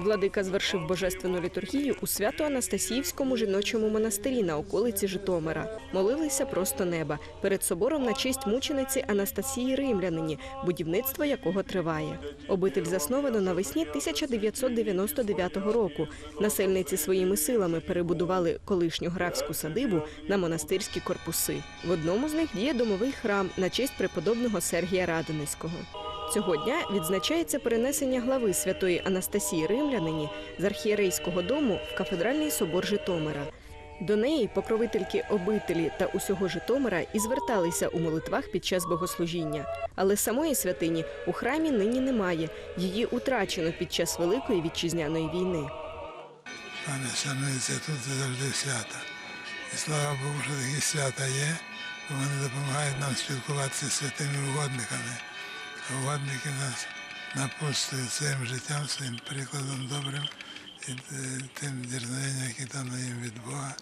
Владика звершив божественну літургію у Свято-Анастасіївському жіночому монастирі на околиці Житомира. Молилися просто неба перед собором на честь мучениці Анастасії Римлянині, будівництво якого триває. Обитель засновано навесні 1999 року. Насельниці своїми силами перебудували колишню графську садибу на монастирські корпуси. В одному з них діє домовий храм на честь преподобного Сергія Радонезького. Цього дня відзначається перенесення глави святої Анастасії Римлянині з архієрейського дому в кафедральний собор Житомира. До неї покровительки обителі та усього Житомира і зверталися у молитвах під час богослужіння. Але самої святині у храмі нині немає. Її утрачено під час Великої вітчизняної війни. Пане, шанується тут завжди свята. І слава Богу, що такі свята є, бо вони допомагають нам спілкуватися з святими угодниками. А угодники нас напустують своїм життям, своїм прикладом добрим і е, тим дірзновенням, які дано їм від Бога,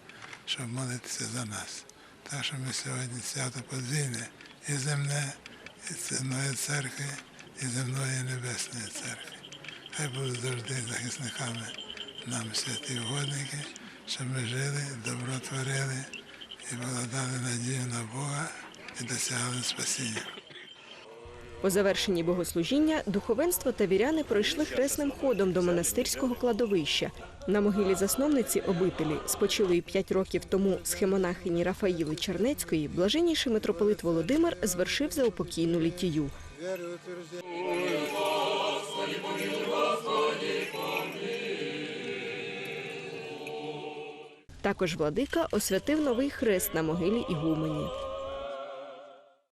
щоб молитися за нас. Так що ми сьогодні свято подвійне і земне, і земної церкви, і земної небесної церкви. Хай будуть завжди захисниками нам святі угодники, щоб ми жили, добро творили і покладали надію на Бога і досягали спасіння. По завершенні богослужіння духовенство та віряни пройшли хресним ходом до монастирського кладовища. На могилі засновниці обителі, спочилої п'ять років тому схемонахині Рафаїли Чернецької, блаженніший митрополит Володимир звершив заупокійну літію. Також владика освятив новий хрест на могилі Ігумені.